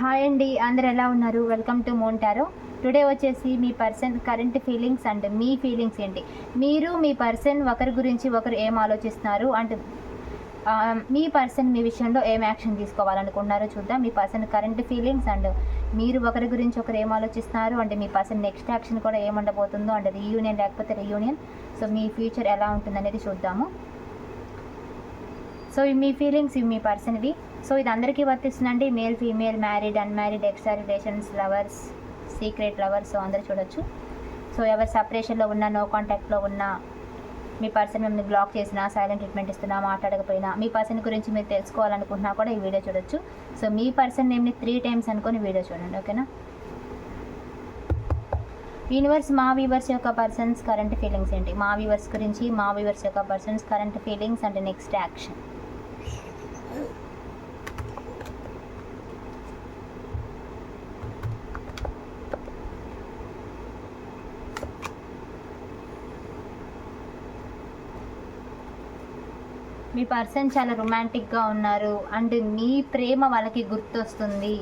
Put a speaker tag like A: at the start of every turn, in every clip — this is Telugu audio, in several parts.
A: హాయ్ అండి అందరు ఎలా ఉన్నారు? వెల్కమ్ టు మోంటారో టుడే వచ్చేసి మీ పర్సన్ కరెంట్ ఫీలింగ్స్ అండ్ మీ ఫీలింగ్స్ ఏంటి? మీరు మీ పర్సన్ ఒకరి గురించి ఒకరు ఏం ఆలోచిస్తున్నారు? అండ్ మీ పర్సన్ మీ విషయంలో ఏం యాక్షన్ తీసుకోవాలనుకుంటున్నారో చూద్దాం. మీ పర్సన్ కరెంట్ ఫీలింగ్స్ అండ్ మీరు ఒకరి గురించి ఒకరు ఏం ఆలోచిస్తున్నారు? అంటే మీ పర్సన్ నెక్స్ట్ యాక్షన్ కూడా ఏముండబోతుందో అంటే రీయూనియన్ లేకపోతే రీయూనియన్ సో మీ ఫ్యూచర్ ఎలా ఉంటుందనేది చూద్దాము. సో మీ ఫీలింగ్స్ ఇవి మీ పర్సన్వి సో ఇది అందరికీ వర్తిస్తుందండి. Male female married unmarried extra relations lovers secret lovers so అందరు చూడొచ్చు. సో ఎవరు సపరేషన్లో ఉన్నా నో కాంటాక్ట్లో ఉన్నా మీ పర్సన్ మిమ్మల్ని బ్లాక్ చేసినా సైలెంట్ ట్రీట్మెంట్ ఇస్తున్నా మాట్లాడకపోయినా మీ పర్సన్ గురించి మీరు తెలుసుకోవాలనుకుంటున్నా కూడా ఈ వీడియో చూడొచ్చు. సో మీ పర్సన్ నేమ్ని త్రీ టైమ్స్ అనుకొని వీడియో చూడండి ఓకేనా యూనివర్స్ మా వీవర్స్ యొక్క పర్సన్స్ కరెంట్ ఫీలింగ్స్ ఏంటి? మా వీవర్స్ గురించి మా వీవర్స్ యొక్క persons current feelings and next action me person చాలా రొమాంటిక్గా ఉన్నారు అండ్ మీ ప్రేమ వాళ్ళకి గుర్తొస్తుంది.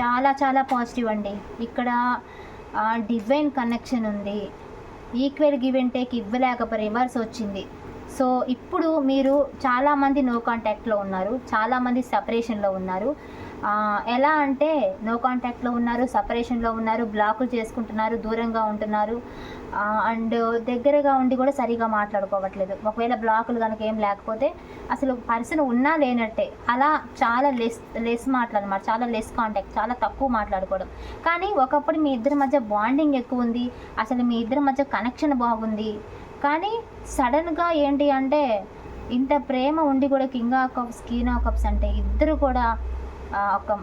A: చాలా చాలా పాజిటివ్ అండి. ఇక్కడ డివైన్ కనెక్షన్ ఉంది. ఈక్వల్ గివ్ అండ్ టేక్ ఇవ్వలేక రివర్స్ వచ్చింది. సో ఇప్పుడు మీరు చాలామంది నో కాంటాక్ట్లో ఉన్నారు చాలామంది సపరేషన్లో ఉన్నారు. ఎలా అంటే నో కాంటాక్ట్లో ఉన్నారు సపరేషన్లో ఉన్నారు బ్లాకులు చేసుకుంటున్నారు దూరంగా ఉంటున్నారు. అండ్ దగ్గరగా ఉండి కూడా సరిగా మాట్లాడుకోవట్లేదు. ఒకవేళ బ్లాకులు కనుక ఏం లేకపోతే అసలు పర్సన్ ఉన్నా లేనట్టే. అలా చాలా లెస్ లెస్ మాట్లాడమాట చాలా లెస్ కాంటాక్ట్ చాలా తక్కువ మాట్లాడుకోవడం. కానీ ఒకప్పుడు మీ ఇద్దరి మధ్య బాండింగ్ ఎక్కువ ఉంది. అసలు మీ ఇద్దరి మధ్య కనెక్షన్ బాగుంది. కానీ సడన్గా ఏంటి అంటే ఇంత ప్రేమ ఉండి కూడా king of cups queen of cups అంటే ఇద్దరు కూడా ఒక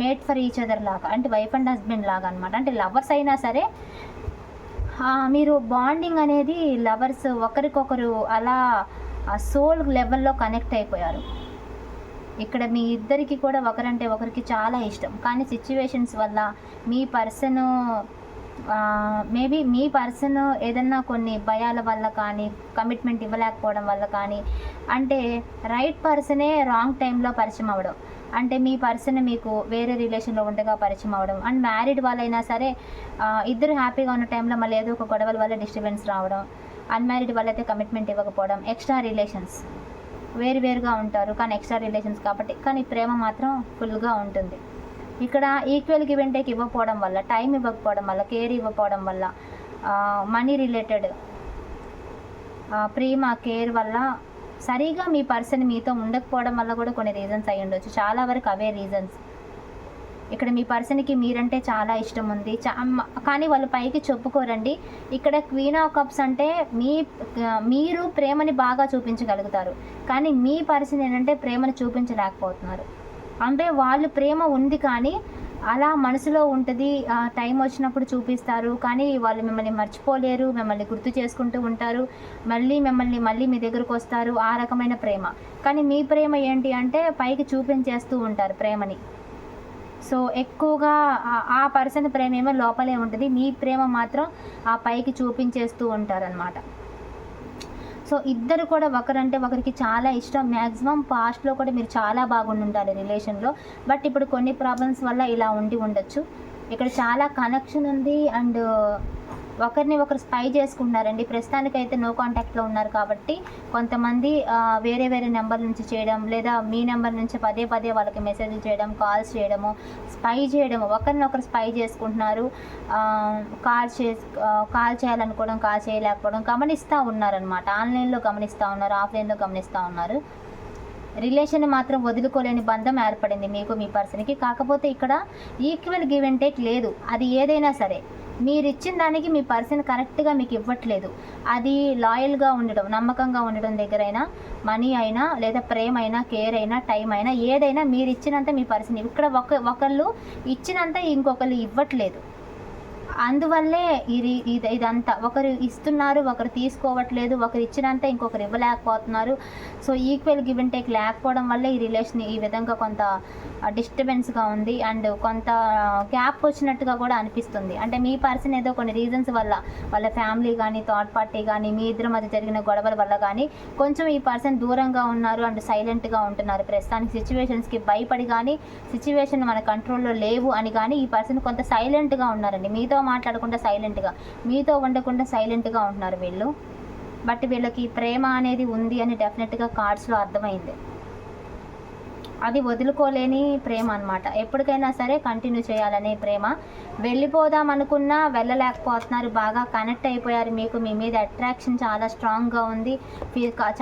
A: మేట్ ఫర్ ఈచ్ అదర్ లాగా అంటే వైఫ్ అండ్ హస్బెండ్ లాగా అనమాట అంటే లవర్స్ అయినా సరే మీరు బాండింగ్ అనేది లవర్స్ ఒకరికొకరు అలా సోల్ లెవెల్లో కనెక్ట్ అయిపోయారు. ఇక్కడ మీ ఇద్దరికి కూడా ఒకరంటే ఒకరికి చాలా ఇష్టం. కానీ సిచ్యువేషన్స్ వల్ల మీ పర్సన్ మేబీ మీ పర్సన్ ఏదన్నా కొన్ని భయాల వల్ల కానీ కమిట్మెంట్ ఇవ్వలేకపోవడం వల్ల కానీ అంటే రైట్ పర్సనే రాంగ్ టైంలో పరిచయం అవ్వడం. అంటే మీ పర్సన్ మీకు వేరే రిలేషన్లో ఉండగా పరిచయం అవ్వడం. అండ్ మ్యారీడ్ వాళ్ళైనా సరే ఇద్దరు హ్యాపీగా ఉన్న టైంలో మళ్ళీ ఏదో ఒక గొడవల వల్ల డిస్టర్బెన్స్ రావడం. అన్మ్యారీడ్ వాళ్ళైతే కమిట్మెంట్ ఇవ్వకపోవడం. ఎక్స్ట్రా రిలేషన్స్ వేరు వేరుగా ఉంటారు. కానీ ఎక్స్ట్రా రిలేషన్స్ కాబట్టి. కానీ ప్రేమ మాత్రం ఫుల్గా ఉంటుంది. ఇక్కడ ఈక్వల్ గివ్ అండ్ టేక్ ఇవ్వకపోవడం వల్ల టైం ఇవ్వకపోవడం వల్ల కేర్ ఇవ్వకపోవడం వల్ల మనీ రిలేటెడ్ ప్రేమ కేర్ వల్ల సరిగా మీ పర్సన్ మీతో ఉండకపోవడం వల్ల కూడా కొన్ని రీజన్స్ అయి ఉండొచ్చు. చాలా వరకు అవే రీజన్స్ ఇక్కడ మీ పర్సన్కి మీరంటే చాలా ఇష్టం ఉంది. చా కానీ వాళ్ళు పైకి చెప్పుకోరండి. ఇక్కడ క్వీన్ ఆఫ్ కప్స్ అంటే మీ మీరు ప్రేమని బాగా చూపించగలుగుతారు. కానీ మీ పర్సన్ ఏంటంటే ప్రేమను చూపించలేకపోతున్నారు. అంటే వాళ్ళు ప్రేమ ఉంది కానీ అలా మనసులో ఉంటుంది టైం వచ్చినప్పుడు చూపిస్తారు. కానీ వాళ్ళు మిమ్మల్ని మర్చిపోలేరు మిమ్మల్ని గుర్తు చేసుకుంటూ ఉంటారు. మళ్ళీ మిమ్మల్ని మళ్ళీ మీ దగ్గరకు వస్తారు ఆ రకమైన ప్రేమ. కానీ మీ ప్రేమ ఏంటి అంటే పైకి చూపించేస్తూ ఉంటారు ప్రేమని. సో ఎక్కువగా ఆ- ఆ పర్సన్ ప్రేమ ఏమో లోపలే ఉంటుంది. మీ ప్రేమ మాత్రం ఆ పైకి చూపించేస్తూ ఉంటారనమాట సో ఇద్దరు కూడా ఒకరంటే ఒకరికి చాలా ఇష్టం. మ్యాక్సిమం పాస్ట్లో కూడా మీరు చాలా బాగుండి ఉంటారు రిలేషన్లో. బట్ ఇప్పుడు కొన్ని ప్రాబ్లమ్స్ వల్ల ఇలా ఉండి ఉండొచ్చు. ఇక్కడ చాలా కనెక్షన్ ఉంది అండ్ ఒకరిని ఒకరు స్పై చేసుకుంటున్నారండి. ప్రస్తుతానికైతే నో కాంటాక్ట్లో ఉన్నారు కాబట్టి కొంతమంది వేరే వేరే నెంబర్ నుంచి చేయడం లేదా మీ నెంబర్ నుంచి పదే పదే వాళ్ళకి మెసేజ్ చేయడం కాల్స్ చేయడము స్పై చేయడము ఒకరినొకరు స్పై చేసుకుంటున్నారు. కాల్ చే కాల్ చేయాలనుకోవడం కాల్ చేయలేకపోవడం గమనిస్తూ ఉన్నారనమాట ఆన్లైన్లో గమనిస్తూ ఉన్నారు ఆఫ్లైన్లో గమనిస్తూ ఉన్నారు. రిలేషన్ మాత్రం వదులుకోలేని బంధం ఏర్పడింది మీకు మీ పర్సన్కి కాకపోతే ఇక్కడ ఈక్వల్ గివ్ అండ్ టేక్ లేదు. అది ఏదైనా సరే. మీరు ఇచ్చిన దానికి మీ పర్సన్ కరెక్ట్గా మీకు ఇవ్వట్లేదు. అది లాయల్గా ఉండడం నమ్మకంగా ఉండడం దగ్గరైనా మనీ అయినా లేదా ప్రేమ అయినా కేర్ అయినా టైం అయినా ఏదైనా మీరు ఇచ్చినంత మీ పర్సన్ ఇక్కడ ఒక ఒకళ్ళు ఇచ్చినంత ఇంకొకళ్ళు ఇవ్వట్లేదు. అందువల్లే ఇది ఇది ఇదంతా. ఒకరు ఇస్తున్నారు ఒకరు తీసుకోవట్లేదు ఒకరు ఇచ్చినంత ఇంకొకరు ఇవ్వలేకపోతున్నారు. So equal give and take లేకపోవడం వల్ల ఈ రిలేషన్ ఈ విధంగా కొంత డిస్టర్బెన్స్గా ఉంది. అండ్ కొంత గ్యాప్ వచ్చినట్టుగా కూడా అనిపిస్తుంది. అంటే మీ పర్సన్ ఏదో కొన్ని రీజన్స్ వల్ల వాళ్ళ ఫ్యామిలీ కానీ థర్డ్ పార్టీ కానీ మీ ఇద్దరి మధ్య జరిగిన గొడవల వల్ల కానీ కొంచెం ఈ పర్సన్ దూరంగా ఉన్నారు అండ్ సైలెంట్గా ఉంటున్నారు. ప్రస్తుతానికి సిచ్యువేషన్స్కి భయపడి కానీ సిచ్యువేషన్ మన కంట్రోల్లో లేవు అని కానీ ఈ పర్సన్ కొంత సైలెంట్గా ఉన్నారండి. మీతో మాట్లాడకుండా సైలెంట్గా మీతో ఉండకుండా సైలెంట్గా ఉంటున్నారు వీళ్ళు. బట్ వీళ్ళకి ప్రేమ అనేది ఉంది అని డెఫినెట్గా కార్డ్స్లో అర్థమైంది. అది వదులుకోలేని ప్రేమ అనమాట ఎప్పటికైనా సరే కంటిన్యూ చేయాలనే ప్రేమ. వెళ్ళిపోదాం అనుకున్నా వెళ్ళలేకపోతున్నారు బాగా కనెక్ట్ అయిపోయారు. మీకు మీ మీద అట్రాక్షన్ చాలా స్ట్రాంగ్గా ఉంది.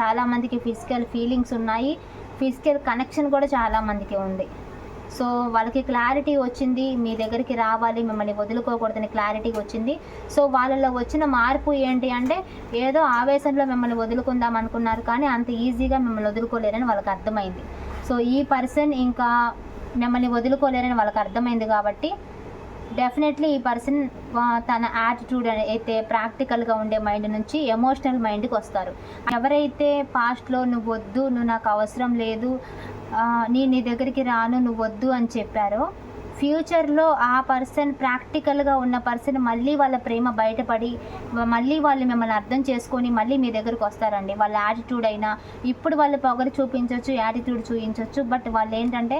A: చాలామందికి ఫిజికల్ ఫీలింగ్స్ ఉన్నాయి. ఫిజికల్ కనెక్షన్ కూడా చాలామందికి ఉంది. సో వాళ్ళకి క్లారిటీ వచ్చింది మీ దగ్గరికి రావాలి మిమ్మల్ని వదులుకోకూడదని క్లారిటీ వచ్చింది. సో వాళ్ళలో వచ్చిన మార్పు ఏంటి అంటే ఏదో ఆవేశంలో మిమ్మల్ని వదులుకుందాం అనుకున్నారు కానీ అంత ఈజీగా మిమ్మల్ని వదులుకోలేరని వాళ్ళకి అర్థమైంది. సో ఈ పర్సన్ ఇంకా మిమ్మల్ని వదులుకోలేరని వాళ్ళకి అర్థమైంది కాబట్టి డెఫినెట్లీ ఈ పర్సన్ తన యాటిట్యూడ్ అయితే ప్రాక్టికల్గా ఉండే మైండ్ నుంచి ఎమోషనల్ మైండ్కి వస్తారు. ఎవరైతే పాస్ట్లో నువ్వు వద్దు నువ్వు నాకు అవసరం లేదు నేను నీ దగ్గరికి రాను నువ్వు వద్దు అని చెప్పారో. ఫ్యూచర్లో ఆ పర్సన్ ప్రాక్టికల్గా ఉన్న పర్సన్ మళ్ళీ వాళ్ళ ప్రేమ బయటపడి మళ్ళీ వాళ్ళు మిమ్మల్ని అర్థం చేసుకొని మళ్ళీ మీ దగ్గరకు వస్తారండి. వాళ్ళ యాటిట్యూడ్ అయినా ఇప్పుడు వాళ్ళు పొగరు చూపించవచ్చు యాటిట్యూడ్ చూపించవచ్చు బట్ వాళ్ళు ఏంటంటే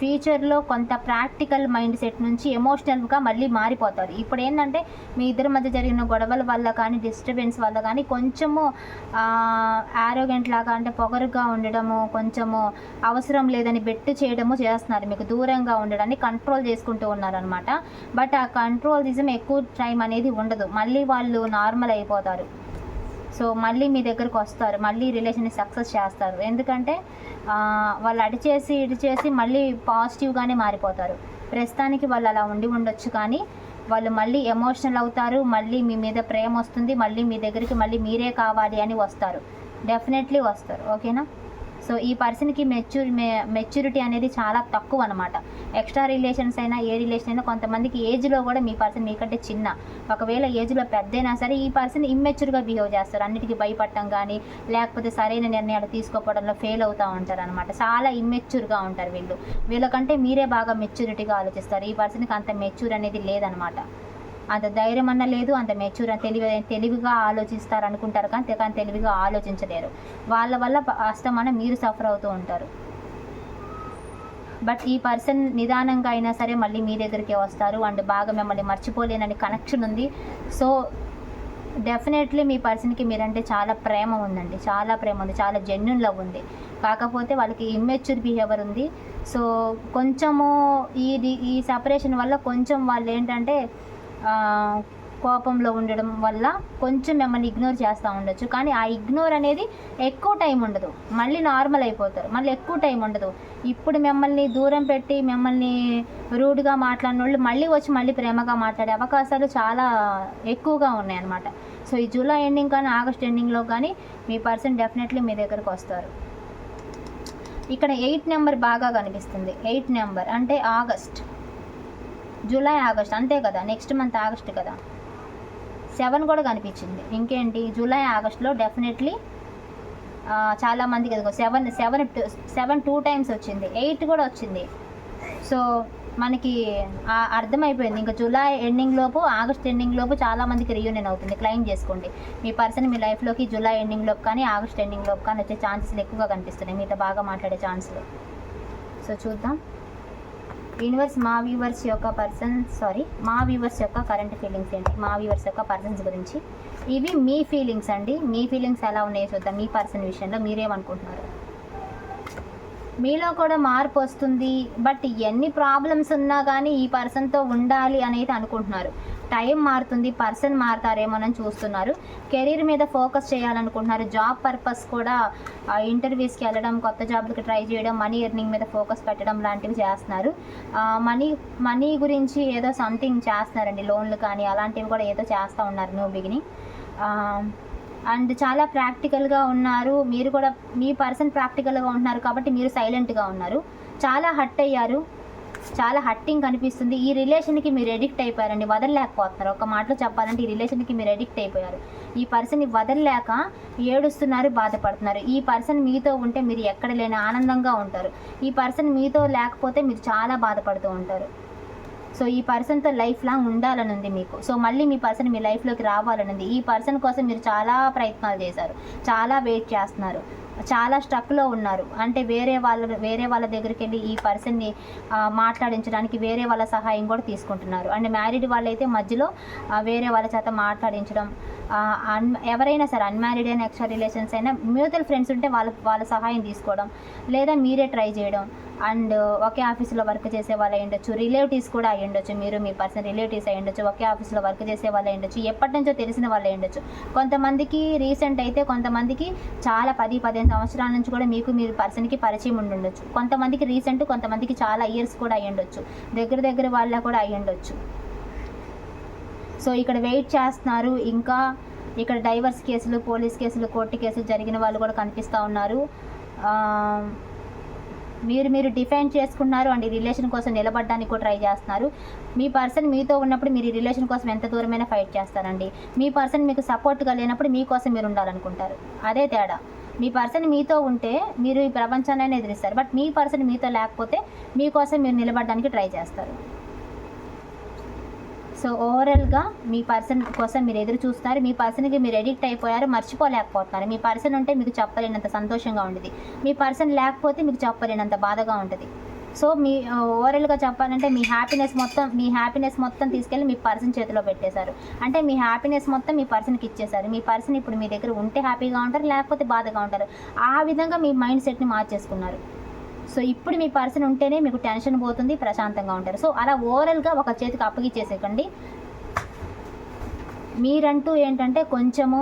A: ఫ్యూచర్లో కొంత ప్రాక్టికల్ మైండ్ సెట్ నుంచి ఎమోషనల్గా మళ్ళీ మారిపోతారు. ఇప్పుడు ఏంటంటే మీ ఇద్దరి మధ్య జరిగిన గొడవల వల్ల కానీ డిస్టర్బెన్స్ వల్ల కానీ కొంచెము ఆరోగ్యంట్ లాగా అంటే పొగరుగా ఉండడము కొంచెము అవసరం లేదని బెట్టు చేయడము చేస్తున్నారు. మీకు దూరంగా ఉండడానికి కంట్రోల్ కంట్రోల్ చేసుకుంటూ ఉన్నారనమాట బట్ ఆ కంట్రోలిజం ఎక్కువ టైం అనేది ఉండదు. మళ్ళీ వాళ్ళు నార్మల్ అయిపోతారు. సో మళ్ళీ మీ దగ్గరకు వస్తారు. మళ్ళీ రిలేషన్ని సక్సెస్ చేస్తారు. ఎందుకంటే వాళ్ళు అడి చేసి ఇడి చేసి మళ్ళీ పాజిటివ్గానే మారిపోతారు. ప్రస్తుతానికి వాళ్ళు అలా ఉండి ఉండొచ్చు కానీ వాళ్ళు మళ్ళీ ఎమోషనల్ అవుతారు. మళ్ళీ మీ మీద ప్రేమ వస్తుంది. మళ్ళీ మీ దగ్గరికి మళ్ళీ మీరే కావాలి అని వస్తారు. డెఫినెట్లీ వస్తారు. ఓకేనా సో ఈ పర్సన్కి మెచ్యూర్ మెచ్యూరిటీ అనేది చాలా తక్కువ అనమాట ఎక్స్ట్రా రిలేషన్స్ అయినా ఏ రిలేషన్ అయినా కొంతమందికి ఏజ్లో కూడా మీ పర్సన్ మీకంటే చిన్న. ఒకవేళ ఏజ్లో పెద్దయినా సరే ఈ పర్సన్ ఇమ్మెచ్యూర్గా బిహేవ్ చేస్తారు. అన్నిటికీ భయపడటం కానీ లేకపోతే సరైన నిర్ణయాలు తీసుకోపోవడంలో ఫెయిల్ అవుతూ ఉంటారు అనమాట చాలా ఇమ్మెచ్యూర్గా ఉంటారు వీళ్ళు. వీళ్ళకంటే మీరే బాగా మెచ్యూరిటీగా ఆలోచిస్తారు. ఈ పర్సన్కి అంత మెచ్యూర్ అనేది లేదనమాట అంత ధైర్యం అన్న లేదు అంత మెచ్యూర్ తెలివి తెలివిగా ఆలోచిస్తారు అనుకుంటారు కానీ కానీ తెలివిగా ఆలోచించలేరు. వాళ్ళ వల్ల అస్తమానం అస్తమాన మీరు సఫర్ అవుతూ ఉంటారు. బట్ ఈ పర్సన్ నిదానంగా అయినా సరే మళ్ళీ మీ దగ్గరికే వస్తారు అండ్ బాగా మిమ్మల్ని మర్చిపోలేనని కనెక్షన్ ఉంది. సో డెఫినెట్లీ మీ పర్సన్కి మీరంటే చాలా ప్రేమ ఉందండి. చాలా ప్రేమ ఉంది. చాలా జెన్యున్ లవ్ ఉంది. కాకపోతే వాళ్ళకి ఇమ్మెచ్యూర్ బిహేవియర్ ఉంది. సో కొంచెము ఈ ఈ సపరేషన్ వల్ల కొంచెం వాళ్ళు ఏంటంటే కోపంలో ఉండడం వల్ల కొంచెం మిమ్మల్ని ఇగ్నోర్ చేస్తూ ఉండొచ్చు. కానీ ఆ ఇగ్నోర్ అనేది ఎక్కువ టైం ఉండదు. మళ్ళీ నార్మల్ అయిపోతారు. మళ్ళీ ఎక్కువ టైం ఉండదు. ఇప్పుడు మిమ్మల్ని దూరం పెట్టి మిమ్మల్ని రూడ్గా మాట్లాడిన వాళ్ళు మళ్ళీ వచ్చి మళ్ళీ ప్రేమగా మాట్లాడే అవకాశాలు చాలా ఎక్కువగా ఉన్నాయన్నమాట. సో ఈ జూలై ఎండింగ్ కానీ ఆగస్ట్ ఎండింగ్లో కానీ మీ పర్సన్ డెఫినెట్లీ మీ దగ్గరకు వస్తారు. ఇక్కడ ఎయిట్ నెంబర్ బాగా కనిపిస్తుంది. ఎయిట్ నెంబర్ అంటే ఆగస్ట్. జూలై ఆగస్ట్ అంతే కదా. నెక్స్ట్ మంత్ ఆగస్ట్ కదా. సెవెన్ కూడా కనిపించింది. ఇంకేంటి? జూలై ఆగస్ట్లో డెఫినెట్లీ చాలామందికి ఎదుగు seven seven seven two times వచ్చింది. ఎయిట్ కూడా వచ్చింది. సో మనకి అర్థమైపోయింది. ఇంకా జూలై ఎండింగ్ లోపు ఆగస్ట్ ఎండింగ్ లోపు చాలామందికి రియూనియన్ అవుతుంది. క్లెయిమ్ చేసుకోండి. మీ పర్సన్ మీ లైఫ్లోకి జూలై ఎండింగ్ లోపు కానీ ఆగస్ట్ ఎండింగ్ లోపు కానీ వచ్చే ఛాన్సెస్ ఎక్కువగా కనిపిస్తున్నాయి. మీతో బాగా మాట్లాడే ఛాన్సులు. సో చూద్దాం. యూనివర్స్ మా వ్యూవర్స్ యొక్క పర్సన్ సారీ మా వ్యూవర్స్ యొక్క కరెంట్ ఫీలింగ్స్ ఏంటి? మా వ్యూవర్స్ యొక్క పర్సన్స్ గురించి. ఇవి మీ ఫీలింగ్స్ అండి. మీ ఫీలింగ్స్ ఎలా ఉన్నాయో చూద్దాం. మీ పర్సన్ విషయంలో మీరేమనుకుంటున్నారు? మీలో కూడా మార్పు వస్తుంది. బట్ ఎన్ని ప్రాబ్లమ్స్ ఉన్నా కానీ ఈ పర్సన్తో ఉండాలి అనేది అనుకుంటున్నారు. టైం మారుతుంది పర్సన్ మారుతారేమోనని చూస్తున్నారు. కెరీర్ మీద ఫోకస్ చేయాలనుకుంటున్నారు. జాబ్ పర్పస్ కూడా ఇంటర్వ్యూస్కి వెళ్ళడం కొత్త జాబ్లకి ట్రై చేయడం మనీ ఎర్నింగ్ మీద ఫోకస్ పెట్టడం లాంటివి చేస్తున్నారు. మనీ మనీ గురించి ఏదో సంథింగ్ చేస్తున్నారండి. లోన్లు కానీ అలాంటివి కూడా ఏదో చేస్తూ ఉన్నారు న్యూ బిగినింగ్ అండ్ చాలా ప్రాక్టికల్గా ఉన్నారు. మీరు కూడా మీ పర్సన్ ప్రాక్టికల్గా ఉంటున్నారు కాబట్టి మీరు సైలెంట్గా ఉన్నారు. చాలా హట్ అయ్యారు. చాలా హట్టింగ్ కనిపిస్తుంది. ఈ రిలేషన్కి మీరు ఎడిక్ట్ అయిపోయారండి వదలలేకపోతున్నారు. ఒక మాటలో చెప్పాలంటే ఈ రిలేషన్కి మీరు ఎడిక్ట్ అయిపోయారు. ఈ పర్సన్ వదలలేక ఏడుస్తున్నారు బాధపడుతున్నారు. ఈ పర్సన్ మీతో ఉంటే మీరు ఎక్కడ లేని ఆనందంగా ఉంటారు. ఈ పర్సన్ మీతో లేకపోతే మీరు చాలా బాధపడుతూ ఉంటారు. సో ఈ పర్సన్తో లైఫ్ లాంగ్ ఉండాలని ఉంది మీకు. సో మళ్ళీ మీ పర్సన్ మీ లైఫ్లోకి రావాలని ఉంది. ఈ పర్సన్ కోసం మీరు చాలా ప్రయత్నాలు చేశారు. చాలా వెయిట్ చేస్తున్నారు. చాలా స్ట్రక్లో ఉన్నారు. అంటే వేరే వాళ్ళ వేరే వాళ్ళ దగ్గరికి వెళ్ళి ఈ పర్సన్ని మాట్లాడించడానికి వేరే వాళ్ళ సహాయం కూడా తీసుకుంటున్నారు. అండ్ మ్యారీడ్ వాళ్ళైతే మధ్యలో వేరే వాళ్ళ చేత మాట్లాడించడం అన్ ఎవరైనా సరే అన్మ్యారీడ్ అయినా ఎక్స్ట్రా రిలేషన్స్ అయినా మ్యూచువల్ ఫ్రెండ్స్ ఉంటే వాళ్ళ వాళ్ళ సహాయం తీసుకోవడం లేదా మీరే ట్రై చేయడం అండ్ ఒకే ఆఫీస్లో వర్క్ చేసే వాళ్ళు అయి ఉండొచ్చు. రిలేటివ్స్ కూడా అయి ఉండొచ్చు. మీరు మీ పర్సన్ రిలేటివ్స్ అయి ఉండొచ్చు. ఒకే ఆఫీస్లో వర్క్ చేసే వాళ్ళు అయి ఉండొచ్చు. ఎప్పటి నుంచో తెలిసిన వాళ్ళు అయి ఉండొచ్చు. కొంతమందికి రీసెంట్ అయితే కొంతమందికి చాలా పది పదిహేను సంవత్సరాల నుంచి కూడా మీకు మీ పర్సన్కి పరిచయం ఉండి ఉండొచ్చు. కొంతమందికి రీసెంట్ కొంతమందికి చాలా ఇయర్స్ కూడా అయి ఉండొచ్చు. దగ్గర దగ్గర వాళ్ళ కూడా అయి ఉండొచ్చు. సో ఇక్కడ వెయిట్ చేస్తున్నారు. ఇంకా ఇక్కడ డైవర్స్ కేసులు పోలీస్ కేసులు కోర్టు కేసులు జరిగిన వాళ్ళు కూడా కనిపిస్తూ ఉన్నారు. మీరు మీరు డిఫైన్ చేసుకున్నారు అండ్ ఈ రిలేషన్ కోసం నిలబడడానికి కూడా ట్రై చేస్తున్నారు. మీ పర్సన్ మీతో ఉన్నప్పుడు మీరు ఈ రిలేషన్ కోసం ఎంత దూరమైనా ఫైట్ చేస్తారండి. మీ పర్సన్ మీకు సపోర్ట్గా లేనప్పుడు మీకోసం మీరు ఉండాలనుకుంటారు. అదే తేడా. మీ పర్సన్ మీతో ఉంటే మీరు ఈ ప్రపంచాన్ని ఎదిరిస్తారు. బట్ మీ పర్సన్ మీతో లేకపోతే మీకోసం మీరు నిలబడడానికి ట్రై చేస్తారు. సో ఓవరాల్గా మీ పర్సన్ కోసం మీరు ఎదురు చూస్తారు మీ పర్సన్కి మీరు ఎడిక్ట్ అయిపోయారు మర్చిపోలేకపోతున్నారు. మీ పర్సన్ ఉంటే మీకు చెప్పలేనంత సంతోషంగా ఉండేది మీ పర్సన్ లేకపోతే మీకు చెప్పలేనంత బాధగా ఉంటుంది సో మీ ఓవరాల్గా చెప్పాలంటే మీ హ్యాపీనెస్ మొత్తం మీ హ్యాపీనెస్ మొత్తం తీసుకెళ్ళి మీ పర్సన్ చేతిలో పెట్టేశారు. అంటే మీ హ్యాపీనెస్ మొత్తం మీ పర్సన్కి ఇచ్చేశారు. మీ పర్సన్ ఇప్పుడు మీ దగ్గర ఉంటే హ్యాపీగా ఉంటారు లేకపోతే బాధగా ఉంటారు. ఆ విధంగా మీ మైండ్ సెట్ని మార్చేసుకున్నారు. సో ఇప్పుడు మీ పర్సన్ ఉంటేనే మీకు టెన్షన్ పోతుంది ప్రశాంతంగా ఉంటారు. సో అలా ఓవరాల్గా ఒక చేతికి అప్పగిచ్చేసేకండి మీరంటూ ఏంటంటే కొంచెము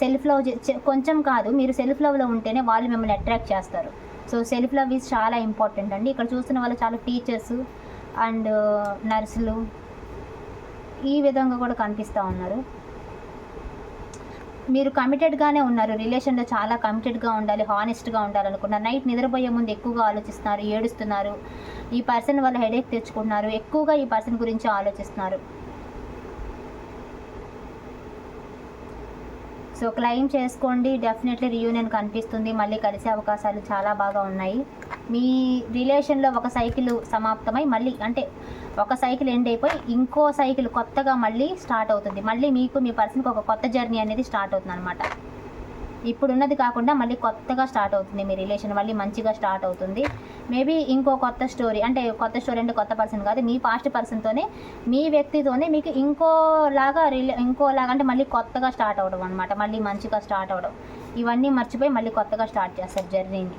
A: సెల్ఫ్ లవ్ కొంచెం కాదు మీరు సెల్ఫ్ లవ్లో ఉంటేనే వాళ్ళు మిమ్మల్ని అట్రాక్ట్ చేస్తారు. సో సెల్ఫ్ లవ్ ఈజ్ చాలా ఇంపార్టెంట్ అండి. ఇక్కడ చూస్తున్న వాళ్ళు చాలా టీచర్స్ అండ్ నర్సులు ఈ విధంగా కూడా కనిపిస్తూ ఉన్నారు. మీరు కమిటెడ్గానే ఉన్నారు. రిలేషన్లో చాలా కమిటెడ్గా ఉండాలి హానెస్ట్గా ఉండాలనుకున్నారు నైట్ నిద్రపోయే ముందు ఎక్కువగా ఆలోచిస్తున్నారు ఏడుస్తున్నారు. ఈ పర్సన్ వల్ల హెడేక్ తెచ్చుకుంటున్నారు. ఎక్కువగా ఈ పర్సన్ గురించి ఆలోచిస్తున్నారు. సో క్లెయిమ్ చేసుకోండి. డెఫినెట్లీ రియూనియన్ కనిపిస్తుంది. మళ్ళీ కలిసే అవకాశాలు చాలా బాగా ఉన్నాయి. మీ రిలేషన్లో ఒక సైకిల్ సమాప్తమై మళ్ళీ అంటే ఒక సైకిల్ ఎండ్ అయిపోయి ఇంకో సైకిల్ కొత్తగా మళ్ళీ స్టార్ట్ అవుతుంది. మళ్ళీ మీకు మీ పర్సన్కి ఒక కొత్త జర్నీ అనేది స్టార్ట్ అవుతుంది అనమాట ఇప్పుడున్నది కాకుండా మళ్ళీ కొత్తగా స్టార్ట్ అవుతుంది మీ రిలేషన్ మళ్ళీ మంచిగా స్టార్ట్ అవుతుంది. మేబీ ఇంకో కొత్త స్టోరీ అంటే కొత్త స్టోరీ అంటే కొత్త పర్సన్ కాదు మీ పాస్ట్ పర్సన్తోనే మీ వ్యక్తితోనే మీకు ఇంకోలాగా రిలే ఇంకోలాగా అంటే మళ్ళీ కొత్తగా స్టార్ట్ అవడం అనమాట మళ్ళీ మంచిగా స్టార్ట్ అవడం. ఇవన్నీ మర్చిపోయి మళ్ళీ కొత్తగా స్టార్ట్ చేస్తారు జర్నీని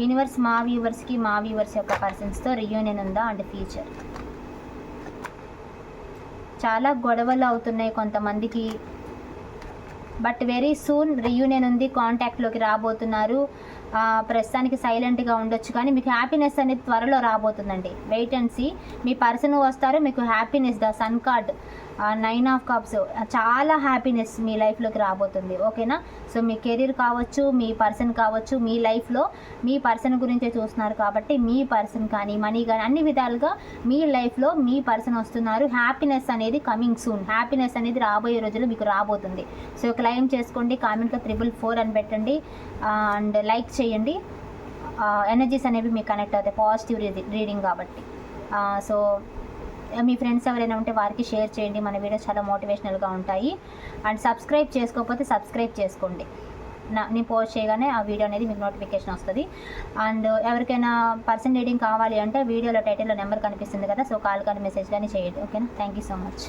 A: యూనివర్స్ మా వ్యూవర్స్కి మా వ్యూవర్స్ యొక్క పర్సన్స్తో రియూనియన్ ఉందా అండ్ ఫ్యూచర్ చాలా గొడవలు అవుతున్నాయి కొంతమందికి. బట్ వెరీ సూన్ రియూనియన్ ఉంది కాంటాక్ట్లోకి రాబోతున్నారు. ప్రస్తుతానికి సైలెంట్గా ఉండొచ్చు కానీ మీకు హ్యాపీనెస్ అనేది త్వరలో రాబోతుందండి. Wait and see. Me person వస్తారు మీకు happiness the sun card nine of cups చాలా హ్యాపీనెస్ మీ లైఫ్లోకి రాబోతుంది ఓకేనా? సో మీ కెరీర్ కావచ్చు మీ పర్సన్ కావచ్చు మీ లైఫ్లో మీ పర్సన్ గురించే చూస్తున్నారు కాబట్టి మీ పర్సన్ కానీ మనీ కానీ అన్ని విధాలుగా మీ లైఫ్లో మీ పర్సన్ వస్తున్నారు. హ్యాపీనెస్ అనేది కమింగ్ సూన్. హ్యాపీనెస్ అనేది రాబోయే రోజుల్లో మీకు రాబోతుంది. సో క్లెయిమ్ చేసుకోండి కామెంట్లో త్రిబుల్ ఫోర్ అని పెట్టండి అండ్ లైక్ చేయండి. ఎనర్జీస్ అనేవి మీకు కనెక్ట్ అవుతాయి. పాజిటివ్ రీడింగ్ కాబట్టి. సో మీ ఫ్రెండ్స్ ఎవరైనా ఉంటే వారికి షేర్ చేయండి. మన వీడియోస్ చాలా మోటివేషనల్గా ఉంటాయి. అండ్ సబ్స్క్రైబ్ చేసుకోకపోతే సబ్స్క్రైబ్ చేసుకోండి. నా నేను పోస్ట్ చేయగానే ఆ వీడియో అనేది మీకు నోటిఫికేషన్ వస్తుంది. అండ్ ఎవరికైనా పర్సన్ రీడింగ్ కావాలి అంటే వీడియోలో టైటిల్లో నెంబర్ కనిపిస్తుంది కదా సో కాల్ కానీ మెసేజ్ కానీ చేయండి. ఓకేనా థ్యాంక్ యూ సో మచ్